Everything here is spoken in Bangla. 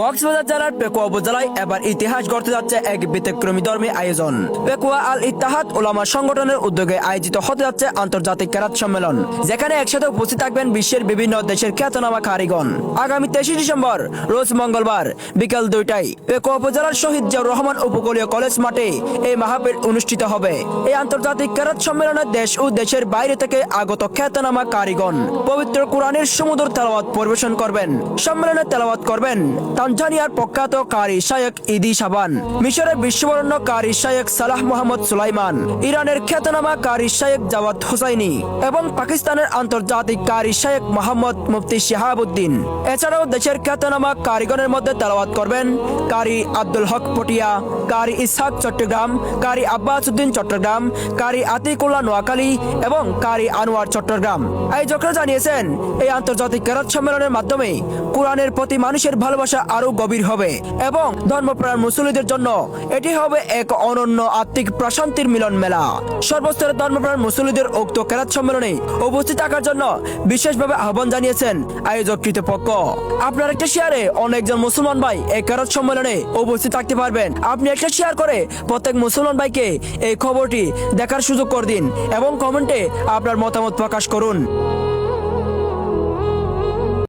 কক্সবাজার জেলার পেকুয়া উপজেলায় এবার ইতিহাস গড়তে যাচ্ছে এক ব্যতিক্রমী ধর্মী আয়োজন। পেকুয়া আল ইত্তাহাদ ওলামা সংগঠনের উদ্যোগে আয়োজিত হতে যাচ্ছে আন্তর্জাতিক কেরাত সম্মেলন, যেখানে একসাথে উপস্থিত থাকবেন বিশ্বের বিভিন্ন দেশের খ্যাতনামা কারিগণ। আগামী তেইশে ডিসেম্বর, রোজ মঙ্গলবার, বিকাল দুইটায় পেকুয়া উপজেলার শহীদ জিয়াউর রহমান উপকূলীয় কলেজ মাঠে এই মাহাবীর অনুষ্ঠিত হবে। এই আন্তর্জাতিক কেরাত সম্মেলনে দেশ ও দেশের বাইরে থেকে আগত খ্যাতনামা কারিগণ পবিত্র কোরআনের সমুদ্র তেলাওয়াত পরিবেশন করবেন। সম্মেলনে তেলাওয়াত করবেন তানজানিয়ার প্রখ্যাত কারি শায়ক ইদি সাবান। মিশরের বিশ্ববরণ্য কারি শায়ক সালাহ মোহাম্মদ সুলাইমান। ইরানের খ্যাতনামা কারি শায়ক জাওয়াদ হুসাইনি এবং পাকিস্তানের আন্তর্জাতিক কারি শায়ক মোহাম্মদ মুফতি শিহাবুদ্দিন। এছাড়াও দেশের খ্যাতনামা কারিগণের মধ্যে তেলাওয়াত করবেন কারি আব্দুল হক পটিয়া, কারি ইসহাক চট্টগ্রাম, কারি আব্বাস উদ্দিন চট্টগ্রাম, কারি আতিকুল্লাহ নোয়াখালী এবং কারি আনোয়ার চট্টগ্রাম। আয়োজকরা জানিয়েছেন, এই আন্তর্জাতিক কেরাত সম্মেলনের মাধ্যমে কোরআনের প্রতি মানুষের ভালোবাসা আরও গভীর হবে এবং ধর্মপ্রাণ মুসলিদের জন্য এটি হবে এক অনন্য আত্মিক প্রশান্তির মিলন মেলা সর্বস্তরের ধর্মপ্রাণ মুসলিদের উক্ত কেরাত সম্মেলনে উপস্থিত থাকার জন্য বিশেষভাবে আহ্বান জানিয়েছেন আয়োজক কৃতপক্ষ আপনার একটা শেয়ারে অনেকজন মুসলমান ভাই এই কেরাত সম্মেলনে উপস্থিত থাকতে পারবেন। আপনি একটা শেয়ার করে প্রত্যেক মুসলমান ভাইকে এই খবরটি দেখার সুযোগ করে দিন এবং কমেন্টে আপনার মতামত প্রকাশ করুন।